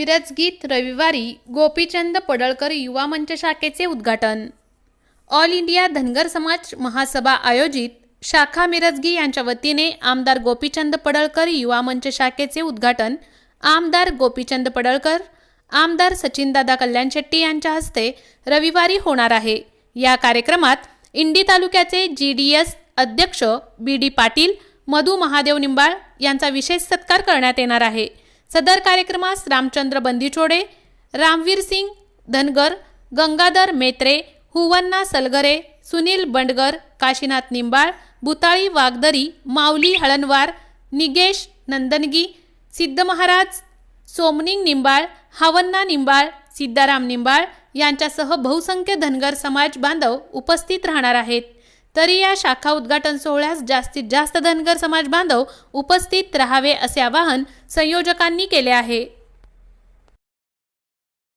मिरजगीत रविवारी गोपीचंद पडळकर युवा मंच शाखेचे उद्घाटन. ऑल इंडिया धनगर समाज महासभा आयोजित शाखा मिरजगी यांच्या वतीने आमदार गोपीचंद पडळकर युवा मंच शाखेचे उद्घाटन. आमदार गोपीचंद पडळकर आमदार सचिनदादा कल्याण शेट्टी यांच्या हस्ते रविवारी होणार आहे. या कार्यक्रमात इंडी तालुक्याचे जी डी एस अध्यक्ष बी डी पाटील मधु महादेव निंबाळ यांचा विशेष सत्कार करण्यात येणार आहे. सदर कार्यक्रमास रामचंद्र बंदिचोडे रामवीर सिंग धनगर गंगाधर मेत्रे हुवन्ना सलगरे सुनील बंडगर काशीनाथ निंबाळ बुताळी वागदरी माऊली हळणवार निगेश नंदनगी सिद्ध महाराज सोमनिंग निंबाळ हावन्ना निंबाळ सिद्धाराम निंबाळ यांच्यासह बहुसंख्य धनगर समाज बांधव उपस्थित राहणार आहेत. तरी या शाखा उद्घाटन सोहळ्यास जास्तीत जास्त धनगर समाज बांधव उपस्थित राहावे असे आवाहन संयोजकांनी केले आहे.